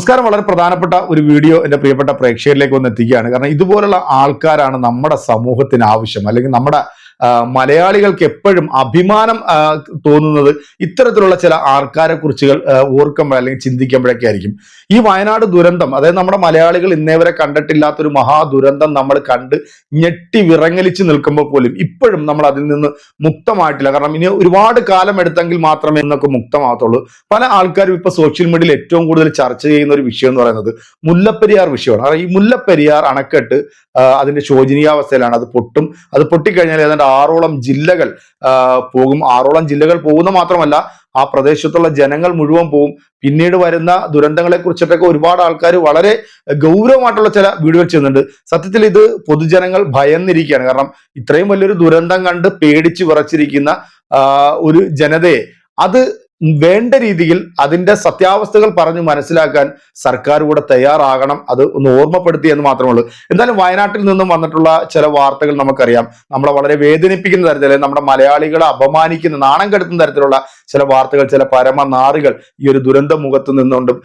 നമസ്കാരം. വളരെ പ്രധാനപ്പെട്ട ഒരു വീഡിയോ എന്റെ പ്രിയപ്പെട്ട പ്രേക്ഷകരിലേക്ക് ഒന്ന് എത്തിക്കുകയാണ്. കാരണം ഇതുപോലുള്ള ആൾക്കാരാണ് നമ്മുടെ സമൂഹത്തിന് ആവശ്യം. അല്ലെങ്കിൽ നമ്മുടെ മലയാളികൾക്ക് എപ്പോഴും അഭിമാനം തോന്നുന്നത് ഇത്തരത്തിലുള്ള ചില ആൾക്കാരെ കുറിച്ചുകൾ ഓർക്കുമ്പോൾ അല്ലെങ്കിൽ ചിന്തിക്കുമ്പോഴൊക്കെ ആയിരിക്കും. ഈ വയനാട് ദുരന്തം അതായത് നമ്മുടെ മലയാളികൾ ഇന്നേവരെ കണ്ടിട്ടില്ലാത്തൊരു മഹാദുരന്തം നമ്മൾ കണ്ട് ഞെട്ടി വിറങ്ങലിച്ച് നിൽക്കുമ്പോൾ പോലും ഇപ്പോഴും നമ്മൾ അതിൽ നിന്ന് മുക്തമായിട്ടില്ല. കാരണം ഇനി ഒരുപാട് കാലം എടുത്തെങ്കിൽ മാത്രമേ ഇന്നൊക്കെ മുക്തമാകത്തുള്ളൂ. പല ആൾക്കാരും ഇപ്പൊ സോഷ്യൽ മീഡിയയിൽ ഏറ്റവും കൂടുതൽ ചർച്ച ചെയ്യുന്ന ഒരു വിഷയം എന്ന് പറയുന്നത് മുല്ലപ്പെരിയാർ വിഷയമാണ്. ഈ മുല്ലപ്പെരിയാർ അണക്കെട്ട് അതിന്റെ ശോചനീയാവസ്ഥയിലാണ്. അത് പൊട്ടും. അത് പൊട്ടിക്കഴിഞ്ഞാൽ ഏതാണ്ട് ആറോളം ജില്ലകൾ പോകും. ആറോളം ജില്ലകൾ പോകുന്ന മാത്രമല്ല ആ പ്രദേശത്തുള്ള ജനങ്ങൾ മുഴുവൻ പോകും. പിന്നീട് വരുന്ന ദുരന്തങ്ങളെ കുറിച്ചിട്ടൊക്കെ ഒരുപാട് ആൾക്കാർ വളരെ ഗൗരവമായിട്ടുള്ള ചില വീഡിയോകൾ ചെയ്യുന്നുണ്ട്. സത്യത്തിൽ ഇത് പൊതുജനങ്ങൾ ഭയന്നിരിക്കുകയാണ്. കാരണം ഇത്രയും വലിയൊരു ദുരന്തം കണ്ട് പേടിച്ച് വിറച്ചിരിക്കുന്ന ഒരു ജനതയെ അത് വേണ്ട രീതിയിൽ അതിന്റെ സത്യാവസ്ഥകൾ പറഞ്ഞു മനസ്സിലാക്കാൻ സർക്കാർ കൂടെ തയ്യാറാകണം. അത് ഒന്ന് ഓർമ്മപ്പെടുത്തി എന്ന് മാത്രമേ ഉള്ളൂ. എന്തായാലും വയനാട്ടിൽ നിന്നും വന്നിട്ടുള്ള ചില വാർത്തകൾ നമുക്കറിയാം. നമ്മളെ വളരെ വേദനിപ്പിക്കുന്ന തരത്തിൽ നമ്മുടെ മലയാളികളെ അപമാനിക്കുന്ന നാണം കെടുത്തുന്ന തരത്തിലുള്ള ചില വാർത്തകൾ ചില പരമനാറുകൾ ഈ ഒരു ദുരന്ത മുഖത്ത് നിന്നുകൊണ്ടും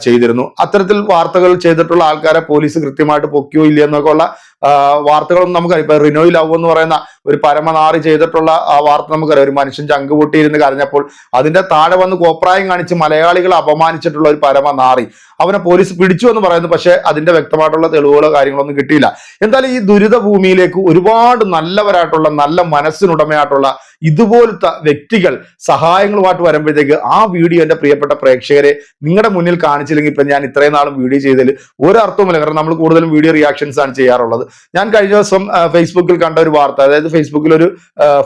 ചെയ്തിരുന്നു. അത്തരത്തിൽ വാർത്തകൾ ചെയ്തിട്ടുള്ള ആൾക്കാരെ പോലീസ് കൃത്യമായിട്ട് പൊക്കിയോ ഇല്ല എന്നൊക്കെ ഉള്ള വാർത്തകളൊന്നും നമുക്കറിയാം ഇപ്പൊ റിനോയ് ലവ് എന്ന് പറയുന്ന ഒരു പരമനാറി ചെയ്തിട്ടുള്ള ആ വാർത്ത നമുക്കറിയാം. ഒരു മനുഷ്യൻ ചങ്ക് പൊട്ടിയിരുന്ന് കരഞ്ഞപ്പോൾ അതിന്റെ താഴെ വന്ന് കോപ്രായം കാണിച്ച് മലയാളികളെ അപമാനിച്ചിട്ടുള്ള ഒരു പരമനാറി. അവനെ പോലീസ് പിടിച്ചു എന്ന് പറയുന്നു. പക്ഷെ അതിന്റെ വ്യക്തമായിട്ടുള്ള തെളിവുകളോ കാര്യങ്ങളൊന്നും കിട്ടിയില്ല. എന്തായാലും ഈ ദുരിത ഭൂമിയിലേക്ക് ഒരുപാട് നല്ലവരായിട്ടുള്ള നല്ല മനസ്സിനുടമയായിട്ടുള്ള ഇതുപോലത്തെ വ്യക്തികൾ സഹായങ്ങളുമായിട്ട് വരുമ്പോഴത്തേക്ക് ആ വീഡിയോ എന്റെ പ്രിയപ്പെട്ട പ്രേക്ഷകരെ നിങ്ങളുടെ മുന്നിൽ കാണിച്ചില്ലെങ്കിൽ ഇപ്പൊ ഞാൻ ഇത്രയും നാളും വീഡിയോ ചെയ്തതിൽ ഒരർത്ഥവുമില്ല. കാരണം നമ്മൾ കൂടുതലും വീഡിയോ റിയാക്ഷൻസ് ആണ് ചെയ്യാറുള്ളത്. ഞാൻ കഴിഞ്ഞ ദിവസം ഫേസ്ബുക്കിൽ കണ്ട ഒരു വാർത്ത അതായത് ഫേസ്ബുക്കിൽ ഒരു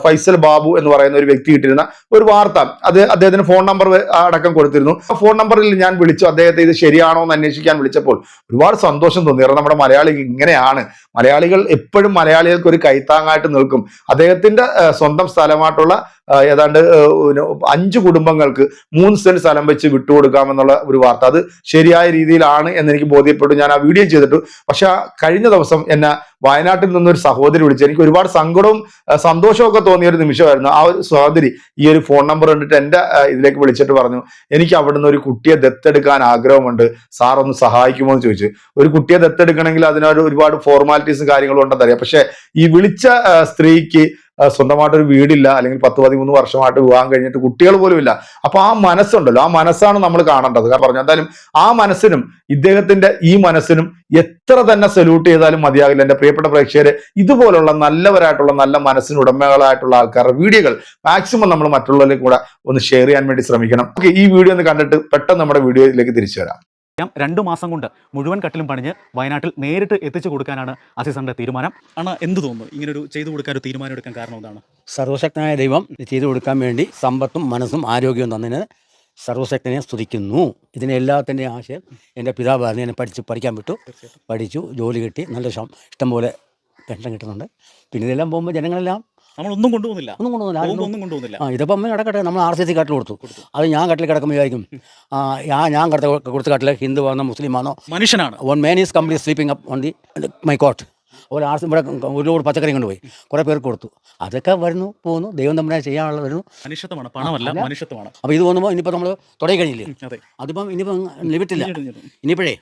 ഫൈസൽ ബാബു എന്ന് പറയുന്ന ഒരു വ്യക്തി കിട്ടിയിരുന്ന ഒരു വാർത്ത. അത് അദ്ദേഹത്തിന് ഫോൺ നമ്പർ അടക്കം കൊടുത്തിരുന്നു. ആ ഫോൺ നമ്പറിൽ ഞാൻ വിളിച്ചു. അദ്ദേഹത്തെ ഇത് ശരിയാണോ എന്ന് അന്വേഷിക്കാൻ വിളിച്ചപ്പോൾ ഒരുപാട് സന്തോഷം തോന്നി. കാരണം നമ്മുടെ മലയാളികൾ ഇങ്ങനെയാണ്. മലയാളികൾ എപ്പോഴും മലയാളികൾക്ക് ഒരു കൈത്താങ്ങായിട്ട് നിൽക്കും. അദ്ദേഹത്തിന്റെ സ്വന്തം സ്ഥലമായിട്ടുള്ള ഏതാണ്ട് അഞ്ച് കുടുംബങ്ങൾക്ക് മൂന്ന് സെന്റ് സ്ഥലം വെച്ച് വിട്ടുകൊടുക്കാമെന്നുള്ള ഒരു വാർത്ത. അത് ശരിയായ രീതിയിലാണ് എന്ന് എനിക്ക് ബോധ്യപ്പെട്ടു. ഞാൻ ആ വീഡിയോ ചെയ്തിട്ടു. പക്ഷെ കഴിഞ്ഞ ദിവസം എന്നെ വയനാട്ടിൽ നിന്നൊരു സഹോദരി വിളിച്ചു. എനിക്ക് ഒരുപാട് സങ്കടവും സന്തോഷമൊക്കെ തോന്നിയ ഒരു നിമിഷമായിരുന്നു. ആ ഒരു സഹോദരി ഈ ഒരു ഫോൺ നമ്പർ കണ്ടിട്ട് എന്റെ ഇതിലേക്ക് വിളിച്ചിട്ട് പറഞ്ഞു എനിക്ക് അവിടുന്ന് ഒരു കുട്ടിയെ ദത്തെടുക്കാൻ ആഗ്രഹമുണ്ട്. സാർ ഒന്ന് സഹായിക്കുമോ? എന്ന് ചോദിച്ചു. ഒരു കുട്ടിയെ ദത്തെടുക്കണമെങ്കിൽ അതിനൊരു ഒരുപാട് ഫോർമാലിറ്റീസും കാര്യങ്ങളും ഉണ്ടെന്നറിയാം. പക്ഷേ ഈ വിളിച്ച സ്ത്രീക്ക് സ്വന്തമായിട്ടൊരു വീടില്ല അല്ലെങ്കിൽ പത്ത് പതിമൂന്ന് വർഷമായിട്ട് വിവാഹം കഴിഞ്ഞിട്ട് കുട്ടികൾ പോലും ഇല്ല. അപ്പൊ ആ മനസ്സുണ്ടല്ലോ. ആ മനസ്സാണ് നമ്മൾ കാണേണ്ടത്. കാരണം പറഞ്ഞു എന്തായാലും ആ മനസ്സിനും ഇദ്ദേഹത്തിന്റെ ഈ മനസ്സിനും എത്ര തന്നെ സല്യൂട്ട് ചെയ്താലും മതിയാകില്ല. എന്റെ പ്രിയപ്പെട്ട പ്രേക്ഷകരെ ഇതുപോലുള്ള നല്ലവരായിട്ടുള്ള നല്ല മനസ്സിന് ഉടമകളായിട്ടുള്ള ആൾക്കാരുടെ വീഡിയോകൾ മാക്സിമം നമ്മൾ മറ്റുള്ളവരിലേക്ക് കൂടെ ഒന്ന് ഷെയർ ചെയ്യാൻ വേണ്ടി ശ്രമിക്കണം. ഓക്കെ ഈ വീഡിയോ ഒന്ന് കണ്ടിട്ട് പെട്ടെന്ന് നമ്മുടെ വീഡിയോയിലേക്ക് തിരിച്ചു വരാം. രണ്ടു മാസം കൊണ്ട് മുഴുവൻ കട്ടിലും പണിഞ്ഞ് വയനാട്ടിൽ നേരിട്ട് എത്തിച്ചു കൊടുക്കാനാണ് അസിസന്റെ തീരുമാനം. ആണ് എന്ത് തോന്നുന്നു? ഇങ്ങനെ ഒരു ചെയ്തു കൊടുക്കാൻ ഒരു തീരുമാനം എടുക്കാൻ കാരണം എന്താണ്? സർവശക്തനായ ദൈവം ചെയ്തു കൊടുക്കാൻ വേണ്ടി സമ്പത്തും മനസ്സും ആരോഗ്യവും തന്നതിന് സർവശക്തനെ സ്തുതിക്കുന്നു. ഇതിന് എല്ലാത്തിന്റെ ആശയം എന്റെ പിതാവായിരുന്നു എന്നെ പഠിച്ച് പഠിക്കാൻ വിട്ടു. പഠിച്ചു ജോലി കിട്ടി. നല്ല ഇഷ്ടം ഇഷ്ടംപോലെ പെൻഷൻ കിട്ടുന്നുണ്ട്. പിന്നെ ഇതെല്ലാം പോകുമ്പോൾ ജനങ്ങളെല്ലാം നമ്മൾ ഒന്നും കൊണ്ടുപോകുന്നില്ല. ഒന്നും പോകുമ്പോൾ ആരും ഒന്നും കൊണ്ടുപോകുന്നില്ല. ആ ഇതിപ്പം അമ്മ കിടക്കട്ടെ നമ്മൾ ആർ സി സി കാട്ടിൽ കൊടുത്തു. കൊടുത്തു. അത് ഞാൻ കട്ടിൽ കിടക്കുമ്പോൾ വിചാരിക്കും ആ ഞാൻ ഞാൻ കിടത്ത കൊടുത്ത കാട്ടിൽ ഹിന്ദു ആണോ മുസ്ലിം ആണോ മനുഷ്യനാണ്. One man is complete sleeping up on the my coat ഒരു ആർസ് ഇവിടെ ഒരുപാട് പച്ചക്കറി കൊണ്ടുപോയി കുറേ പേർക്ക് കൊടുത്തു. അതൊക്കെ വരുന്നു പോകുന്നു. ദൈവം തമ്മിൽ ചെയ്യാനുള്ള വരുന്നു മനുഷ്യത്വമാണ് പണമല്ല അല്ല. മനുഷ്യത്വമാണ്. അപ്പോൾ ഇത് തോന്നുമ്പോൾ ഇനിയിപ്പോൾ നമ്മൾ തുടങ്ങി കഴിഞ്ഞില്ലേ? അതെ. അതിപ്പം ഇനിയിപ്പം ലിമിറ്റില്ല. ഇനിയിപ്പോഴേ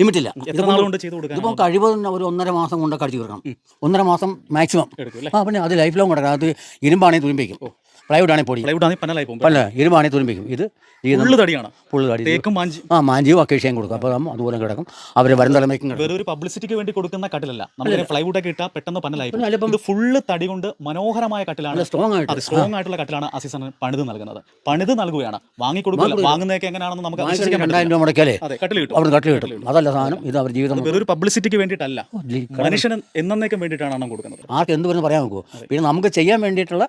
ലിമിറ്റില്ല. എത്ര കഴിവ് ഒരു ഒന്നര മാസം കൊണ്ടൊക്കെ അടിച്ചു തീർക്കണം. ഒന്നര മാസം മാക്സിമം ആ പിന്നെ അത് ലൈഫ് ലോങ് കൊടുക്കണം അത് ഇരുമ്പാണെങ്കിൽ തുരുമ്പിക്കും. പ്ലൈവുഡ് ആണെങ്കിൽ പൊടി. പ്ലൈവുഡ് ആണെങ്കിൽ പനലായി പോകും. പല്ല ഇരുമ്പാണെങ്കിൽ തുരുമ്പിക്കും. ഇത് ഈ ഫുള്ള് തടിയാണ്. കടി തേക്കും മാഞ്ചി ആ മാഞ്ചിയും അക്കേഷ്യയും കൊടുക്കും. അപ്പോൾ അതുപോലെ കിടക്കും. അവർ വരും തലമേക്കും കിടക്കും. ഒരു പബ്ലിസിറ്റിക്ക് വേണ്ടി കൊടുക്കുന്ന കട്ടിലല്ല. നമ്മൾ ഫ്ലൈവുഡ് ഒക്കെ ഇട്ടാൽ പെട്ടെന്ന് പനലായി പോകും. പിന്നെ അതിലിപ്പം ഇത് ഫുള്ള് തടി കൊണ്ട് മനോഹരമായ കട്ടിലാണ്. സ്ട്രോങ് ആയിട്ട്. സ്ട്രോങ് ആയിട്ടുള്ള കട്ടിലാണ് അസിസ്റ്റന്റ് പണിത് നൽകുന്നത്. പണിത് നൽകുകയാണ്. വാങ്ങിക്കൊടുക്കില്ല. വാങ്ങുന്നതൊക്കെ എങ്ങനെയാണെന്ന് നമുക്ക് രണ്ടായിരം രൂപ മുടക്കിയാലേ? കട്ടിൽ കിട്ടും. അവിടെ കട്ടിൽ കിട്ടും. അതല്ല സാധനം. ഇത് അവർ ജീവിതം ഒരു പബ്ലിസിറ്റിക്ക് വേണ്ടിയിട്ടല്ല. മനുഷ്യൻ മനുഷ്യന് എന്നേക്കും വേണ്ടിയിട്ടാണ് കൊടുക്കുന്നത്. ആർക്ക് എന്ത് പറഞ്ഞ് പറയാൻ നോക്കുമോ പിന്നെ നമുക്ക് ചെയ്യാൻ വേണ്ടിയിട്ടുള്ള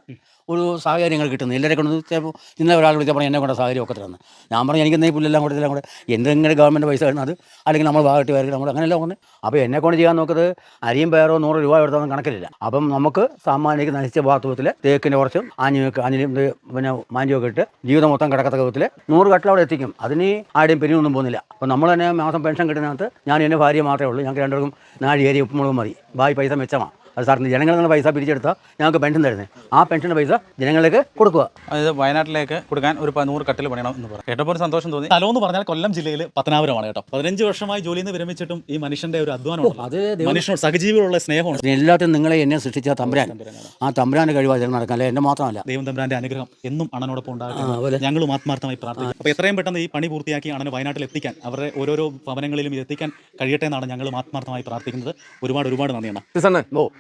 ഒരു സാഹചര്യങ്ങൾ കിട്ടുന്നത് എല്ലാവരെ കൊണ്ട് ചിലപ്പോൾ ഇന്നലെ ഒരാൾ വിളിച്ചാൽ പറഞ്ഞാൽ എന്നെ കൊണ്ട് സാഹചര്യം ഒക്കെ തരുന്നത് ഞാൻ പറഞ്ഞു എനിക്ക് എന്തെങ്കിലും പുല്ലെല്ലാം കൂടെ കൂടെ എന്തെങ്കിലും ഗവൺമെന്റ് പൈസ തരുന്നത്? അല്ലെങ്കിൽ നമ്മൾ ഭാഗത്ത് വരും നമ്മൾ അങ്ങനെയല്ല കൊണ്ട്. അപ്പോൾ എന്നെ കൊണ്ട് ചെയ്യാൻ നോക്കുന്നത് അരിയും പേരോ നൂറ് രൂപ എടുത്തൊന്നും കണക്കിലില്ല. അപ്പം നമുക്ക് സാമാന്യക്ക് നശിച്ച ബാത്റൂമത്തിൽ തേക്കിന്റെ കുറച്ച് ആഞ്ഞു ആഞ്ഞിലും പിന്നെ മാഞ്ചിയൊക്കെ ഇട്ട് ജീവിതം മൊത്തം കിടക്കത്ത വിധത്തിൽ നൂറ് കട്ടിൽ അവിടെ എത്തിക്കും. അതിന് ആരുടെയും പെരിയൊന്നും പോകുന്നില്ല. അപ്പോൾ നമ്മൾ തന്നെ മാസം പെൻഷൻ കിട്ടുന്നതിനകത്ത് ഞാൻ എന്റെ ഭാര്യ മാത്രമേ ഉള്ളൂ. ഞങ്ങൾക്ക് രണ്ടുപേർക്കും നാഴി ഏരി ഉപ്പുമുളകും മതി. ബായി പൈസ മെച്ചമാണ്. അത് സാറിന് ജനങ്ങളിൽ നിന്ന് പൈസ പിരിച്ചെടുത്താൽ ഞങ്ങൾക്ക് പെൻഷൻ തരുന്നത് ആ പെൻഷന്റെ പൈസ ജനങ്ങളിലേക്ക് കൊടുക്കുക. അതായത് വയനാട്ടിലേക്ക് കൊടുക്കാൻ ഒരു നൂറ് കട്ടിൽ പണിയണം എന്ന് പറഞ്ഞു കേട്ടപ്പോൾ ഒരു സന്തോഷം തോന്നി. സ്ഥലം എന്ന് പറഞ്ഞാൽ കൊല്ലം ജില്ലയിൽ പത്തനാപുരമാണ് കേട്ടോ. പതിനഞ്ച് വർഷമായി ജോലിയിൽ നിന്ന് വിരമിച്ചിട്ടും ഈ മനുഷ്യന്റെ ഒരു അധ്വാനം അത് മനുഷ്യനോട് സഹജീവികളുള്ള സ്നേഹമാണ് എല്ലാത്തിനും നിങ്ങളെ എന്നെ സൃഷ്ടിച്ച തമ്പുരാൻ. ആ തമ്പുരാന്റെ കഴിവാണ് ഇതിൽ നടക്കാൻ. അല്ലെ? എന്നെ മാത്രമല്ല. ദൈവം തമ്പുരാന്റെ അനുഗ്രഹം എന്നും അണനോടൊപ്പം ഉണ്ടാകും അതുപോലെ. ഞങ്ങളും ആത്മാർത്ഥമായി പ്രാർത്ഥിക്കും. അപ്പോൾ എത്രയും പെട്ടെന്ന് ഈ പണി പൂർത്തിയാക്കി അണന് വയനാട്ടിൽ എത്തിക്കാൻ അവരുടെ ഓരോരോ ഭവനങ്ങളിലും ഇത് എത്തിക്കാൻ കഴിയട്ടെ എന്നാണ് ഞങ്ങളും ആത്മാർത്ഥമായി പ്രാർത്ഥിക്കുന്നത്. ഒരുപാട് ഒരുപാട് നന്ദിയാണ്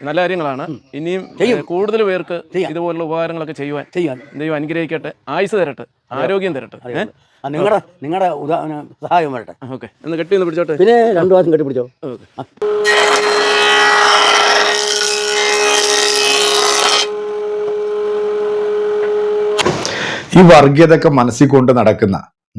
നല്ല കാര്യങ്ങളാണ്. ഇനിയും കൂടുതൽ പേർക്ക് ഇതുപോലുള്ള ഉപകാരങ്ങളൊക്കെ ചെയ്യുവാൻ ചെയ്യാൻ ദൈവം അനുഗ്രഹിക്കട്ടെ. ആയുസ് തരട്ടെ. ആരോഗ്യം തരട്ടെ. നിങ്ങളുടെ നിങ്ങളുടെ സഹായം വരട്ടെ. ഓക്കെ. ഒന്ന് കെട്ടി ഒന്ന് പിടിച്ചോട്ടെ? പിന്നെ രണ്ടു വാസം കെട്ടി പിടിച്ചോ ഈ വർഗീയതൊക്കെ മനസ്സിൽ കൊണ്ട് നടക്കുന്ന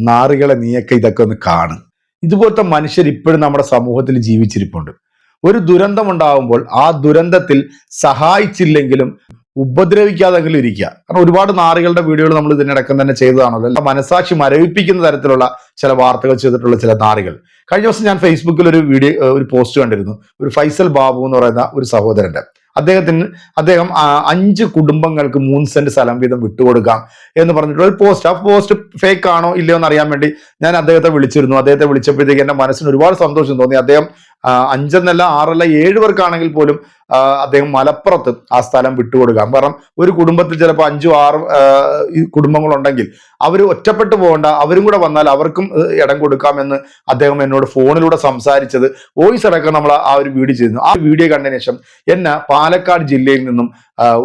നാറികളെ നീയൊക്കെ ഇതൊക്കെ ഒന്ന് കാണും. ഇതുപോലത്തെ മനുഷ്യർ ഇപ്പോഴും നമ്മുടെ സമൂഹത്തിൽ ജീവിച്ചിരിപ്പുണ്ട്. ഒരു ദുരന്തം ഉണ്ടാകുമ്പോൾ ആ ദുരന്തത്തിൽ സഹായിച്ചില്ലെങ്കിലും ഉപദ്രവിക്കാതെങ്കിലും ഇരിക്കുക. കാരണം ഒരുപാട് നാറികളുടെ വീഡിയോകൾ നമ്മൾ ഇതിനടക്കം തന്നെ ചെയ്തതാണല്ലോ. മനസാക്ഷി മരവിപ്പിക്കുന്ന തരത്തിലുള്ള ചില വാർത്തകൾ ചെയ്തിട്ടുള്ള ചില നാറികൾ. കഴിഞ്ഞ ദിവസം ഞാൻ ഫേസ്ബുക്കിൽ ഒരു വീഡിയോ ഒരു പോസ്റ്റ് കണ്ടിരുന്നു. ഒരു ഫൈസൽ ബാബു എന്ന് പറയുന്ന ഒരു സഹോദരന്റെ. അദ്ദേഹത്തിന് അദ്ദേഹം അഞ്ച് കുടുംബങ്ങൾക്ക് മൂന്ന് സെന്റ് സ്ഥലം വീതം വിട്ടുകൊടുക്കാം എന്ന് പറഞ്ഞിട്ടുള്ള ഒരു പോസ്റ്റ് ആ പോസ്റ്റ് ഫേക്ക് ആണോ ഇല്ലയോ എന്ന് അറിയാൻ വേണ്ടി ഞാൻ അദ്ദേഹത്തെ വിളിച്ചിരുന്നു. അദ്ദേഹത്തെ വിളിച്ചപ്പോഴത്തേക്ക് എന്റെ മനസ്സിന് ഒരുപാട് സന്തോഷം തോന്നി. അദ്ദേഹം അഞ്ചെന്നല്ല ആറല്ല ഏഴ് പേർക്കാണെങ്കിൽ പോലും അദ്ദേഹം മലപ്പുറത്ത് ആ സ്ഥലം വിട്ടുകൊടുക്കാം. കാരണം ഒരു കുടുംബത്തിൽ ചിലപ്പോൾ അഞ്ചും ആറും കുടുംബങ്ങളുണ്ടെങ്കിൽ അവർ ഒറ്റപ്പെട്ടു പോകണ്ട അവരും കൂടെ വന്നാൽ അവർക്കും ഇടം കൊടുക്കാമെന്ന് അദ്ദേഹം എന്നോട് ഫോണിലൂടെ സംസാരിച്ചത്. വോയിസ് അടക്കം നമ്മൾ ആ ഒരു വീഡിയോ ചെയ്യുന്നു ആ വീഡിയോ കണ്ടതിന് ശേഷം എന്നെ പാലക്കാട് ജില്ലയിൽ നിന്നും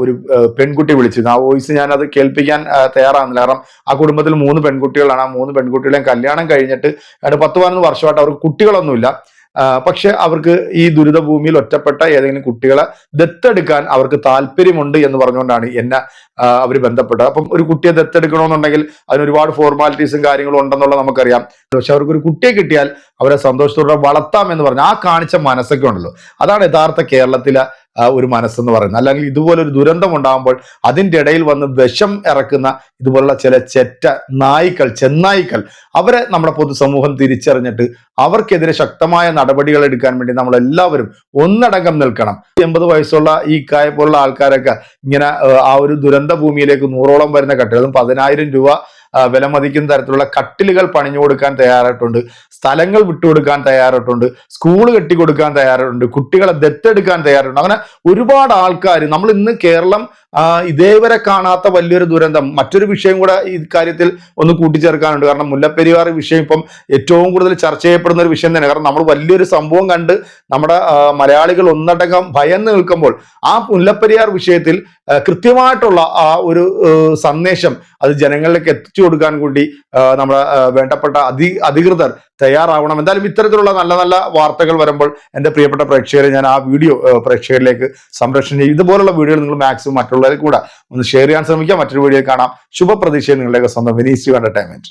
ഒരു പെൺകുട്ടി വിളിച്ചിരുന്നു. ആ വോയിസ് ഞാൻ അത് കേൾപ്പിക്കാൻ തയ്യാറാകുന്നില്ല. കാരണം ആ കുടുംബത്തിൽ മൂന്ന് പെൺകുട്ടികളാണ്. ആ മൂന്ന് പെൺകുട്ടികളെയും കല്യാണം കഴിഞ്ഞിട്ട് പത്ത് പതിനൊന്ന് വർഷമായിട്ട് അവർക്ക് കുട്ടികളൊന്നുമില്ല. പക്ഷെ അവർക്ക് ഈ ദുരിത ഭൂമിയിൽ ഒറ്റപ്പെട്ട ഏതെങ്കിലും കുട്ടികളെ ദത്തെടുക്കാൻ അവർക്ക് താല്പര്യമുണ്ട് എന്ന് പറഞ്ഞുകൊണ്ടാണ് എന്നെ അവർ ബന്ധപ്പെട്ടത്. അപ്പം ഒരു കുട്ടിയെ ദത്തെടുക്കണമെന്നുണ്ടെങ്കിൽ അതിന് ഒരുപാട് ഫോർമാലിറ്റീസും കാര്യങ്ങളും ഉണ്ടെന്നുള്ളത് നമുക്കറിയാം. പക്ഷെ അവർക്ക് ഒരു കുട്ടിയെ കിട്ടിയാൽ അവരെ സന്തോഷത്തോടെ വളർത്താം എന്ന് പറഞ്ഞു ആ കാണിച്ച മനസ്സൊക്കെ ഉണ്ടല്ലോ. അതാണ് യഥാർത്ഥ കേരളത്തിലെ ഒരു മനസ്സെന്ന് പറയുന്നത്. അല്ലെങ്കിൽ ഇതുപോലൊരു ദുരന്തം ഉണ്ടാകുമ്പോൾ അതിന്റെ ഇടയിൽ വന്ന് വിഷം ഇറക്കുന്ന ഇതുപോലുള്ള ചില ചെറ്റ നായ്ക്കൾ ചെന്നായ്ക്കൾ അവരെ നമ്മുടെ പൊതുസമൂഹം തിരിച്ചറിഞ്ഞിട്ട് അവർക്കെതിരെ ശക്തമായ നടപടികൾ എടുക്കാൻ വേണ്ടി നമ്മൾ എല്ലാവരും ഒന്നടങ്കം നിൽക്കണം. എൺപത് വയസ്സുള്ള ഈ കായ പോലുള്ള ആൾക്കാരൊക്കെ ഇങ്ങനെ ആ, ഒരു ദുരന്ത ഭൂമിയിലേക്ക് നൂറോളം വരുന്ന കെട്ടുകളും പതിനായിരം രൂപ ആ, വില മതിക്കുന്ന തരത്തിലുള്ള കട്ടിലുകൾ പണിഞ്ഞു കൊടുക്കാൻ തയ്യാറായിട്ടുണ്ട്. സ്ഥലങ്ങൾ വിട്ടുകൊടുക്കാൻ തയ്യാറായിട്ടുണ്ട്. സ്കൂൾ കെട്ടിക്കൊടുക്കാൻ തയ്യാറായിട്ടുണ്ട്. കുട്ടികളെ ദത്തെടുക്കാൻ തയ്യാറുണ്ട് അങ്ങനെ ഒരുപാട് ആൾക്കാർ നമ്മൾ ഇന്ന് കേരളം ഇതേവരെ കാണാത്ത വലിയൊരു ദുരന്തം മറ്റൊരു വിഷയം കൂടെ ഈ കാര്യത്തിൽ ഒന്ന് കൂട്ടിച്ചേർക്കാനുണ്ട്. കാരണം മുല്ലപ്പെരിയാർ വിഷയം ഇപ്പം ഏറ്റവും കൂടുതൽ ചർച്ച ചെയ്യപ്പെടുന്ന ഒരു വിഷയം തന്നെ കാരണം നമ്മൾ വലിയൊരു സംഭവം കണ്ട് നമ്മുടെ മലയാളികൾ ഒന്നടങ്കം ഭയന്ന് നിൽക്കുമ്പോൾ ആ മുല്ലപ്പെരിയാർ വിഷയത്തിൽ കൃത്യമായിട്ടുള്ള ആ ഒരു സന്ദേശം അത് ജനങ്ങളിലേക്ക് എത്തിച്ചു കൊടുക്കാൻ കൂടി നമ്മുടെ വേണ്ടപ്പെട്ട അധി അധികൃതർ തയ്യാറാവണം. എന്തായാലും ഇത്തരത്തിലുള്ള നല്ല നല്ല വാർത്തകൾ വരുമ്പോൾ എന്റെ പ്രിയപ്പെട്ട പ്രേക്ഷകരെ ഞാൻ ആ വീഡിയോ പ്രേക്ഷകരിലേക്ക് സംരക്ഷണം ചെയ്യും. ഇതുപോലുള്ള വീഡിയോകൾ നിങ്ങൾ മാക്സിമം മറ്റുള്ളവരെ കൂടെ ഒന്ന് ഷെയർ ചെയ്യാൻ ശ്രമിക്കുക മറ്റൊരു വീഡിയോ കാണാം. ശുഭപ്രതീക്ഷയിൽ നിങ്ങളുടെയൊക്കെ സ്വന്തം വിനീസ് എന്റർടൈൻമെന്റ്